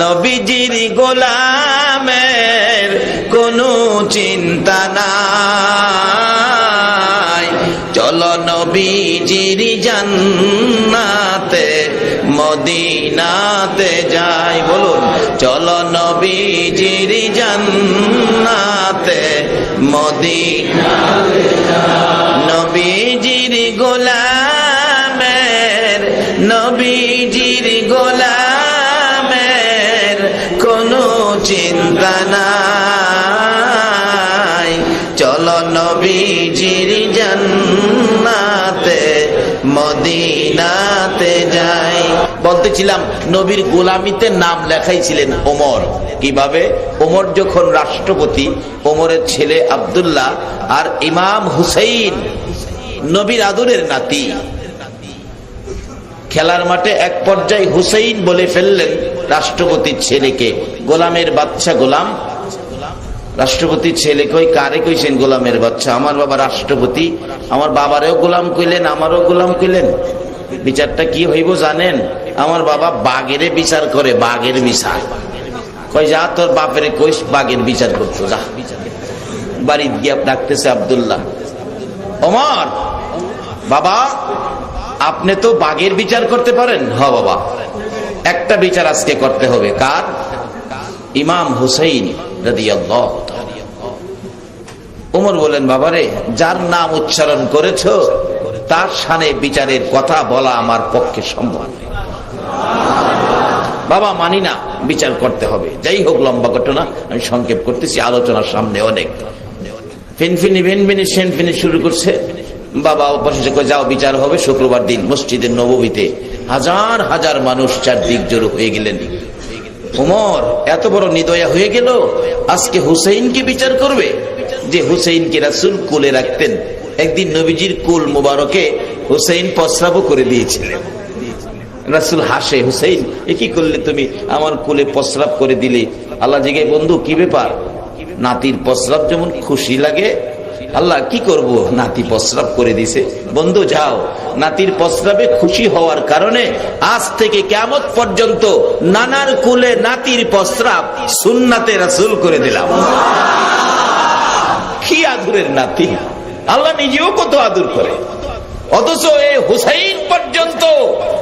নবীজির গোলামের কোনো চিন্তা নাই। চলো নবীজির জান্নাতে, মদিনাতে যাই। বলুন, চলো নবীজির জান্নাতে মদিনা নবীজির গোলামের নবীজির গোলামের চিন্তা নাই চলো নবীজির জান্নাতে, মদিনাতে যাই। বলতেছিলাম, নবীর গোলামিতে নাম লেখাইছিলেন ওমর। কীভাবে? ওমর যখন রাষ্ট্রপতি, ওমরের ছেলে আব্দুল্লাহ আর ইমাম হুসাইন, নবীর আদরের নাতি। খেলার মাঠে এক পর্যায়ে হুসাইন বলে ফেললেন রাষ্ট্রপতির ছেলেকে, গোলামের বাচ্চা গোলাম। রাষ্ট্রপতির ছেলে কই, কারে কইছেন গোলামের বাচ্চা? আমার বাবা রাষ্ট্রপতি, আমার বাবারেও গোলাম কইলেন, আমারও গোলাম কইলেন। বিচারটা কি হইব জানেন? আমার বাবা বাঘেরে বিচার করে বাঘের বিচার কই, যা তোর বাপের কইস বাঘের বিচার করতো, যা। বাড়ি গিয়ে ডাকতেছে আবদুল্লাহ। অমর বাবা, আপনি তো বাঘের বিচার করতে পারেন? হ, বাবা। একটা বিচার আজকে করতে হবে। কার? ইমাম হুসাইন। ওমর বলেন বাবারে, যার নাম উচ্চারণ করেছ, তার সানে বিচারের কথা বলা আমার পক্ষে সম্ভব। বাবা, মানি না বিচার করতে হবে। যাই হোক, লম্বা ঘটনা, আমি সংক্ষেপ করতেছি, আলোচনার সামনে অনেক। ফিনফিনি ভিনফিনি সেনফিনি শুরু করছে। বাবা অপাশে কয়ে যাও, বিচার হবে, শুক্রবার দিন মসজিদের নবমীতে হাজার হাজার মানুষ চারদিক জড়ো হয়ে গেলেন। উমর এত বড় নিদয়া হয়ে গেল। আজকে হুসেইনকে বিচার করবে? যে হুসেইনকে রাসুল কুলে রাখতেন, একদিন নবীজির কুল মুবারকে হুসেইন প্রস্রাবও করে দিয়েছিলেন। রাসুল হাসে, হুসেইন, এ কি করলে তুমি আমার কুলে প্রস্রাব করে দিলে? আল্লাহ জিগে, বন্ধু, কি ব্যাপার? নাতির প্রস্রাব যেমন খুশি লাগে আল্লাহ কি করব? নাতি প্রস্রাব করে দিছে। বন্ধু, যাও। নাতির প্রস্রাবে খুশি হওয়ার কারণে আজ থেকে কেমত পর্যন্ত নানার কুলে নাতির প্রস্রাব সুন্নাতে রাসুল করে দিলাম। কি আদুরের নাতি? আল্লাহ নিজেও কত আদুর করে। অথচ এই হুসাইন পর্যন্ত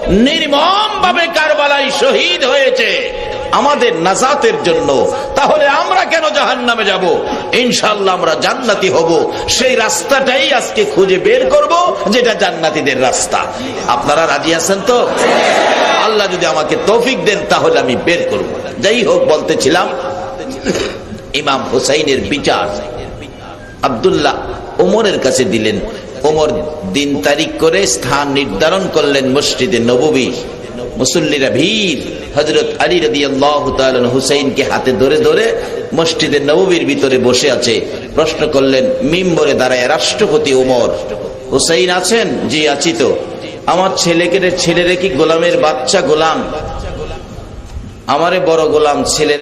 নির্মম ভাবে কারবালাই শহীদ হয়েছে। আমাদের নাজাতের জন্য। তাহলে আমরা কেন জাহান নামে যাব? ইনশাল্লাহ আমরা জান্নাতি হব। সেই রাস্তাটাই আজকে খুঁজে বের করব, যেটা জান্নাতিদের রাস্তা। আপনারা রাজি আছেন তো? আল্লাহ যদি আমাকে তৌফিক দেন, তাহলে আমি বের করব। যাই হোক, বলতেছিলাম, ইমাম হুসাইনের বিচার। আবদুল্লাহ ওমরের কাছে দিলেন। ওমর দিন তারিখ করে স্থান নির্ধারণ করলেন মসজিদে নববী। মুসল্লিরা ভিড়। হজরত আলী রদি আল্লাহ হুসাইনকে হাতে ধরে ধরে মসজিদে নবীর ভিতরে বসে আছে। প্রশ্ন করলেন, মিম্বরে দাঁড়ায় রাষ্ট্রপতি ওমর? হুসাইন আছেন? জি, আছি তো। আমার ছেলেকে ছেলেরে কি গোলামের বাচ্চা গোলাম? আমারে বড় গোলাম ছেলে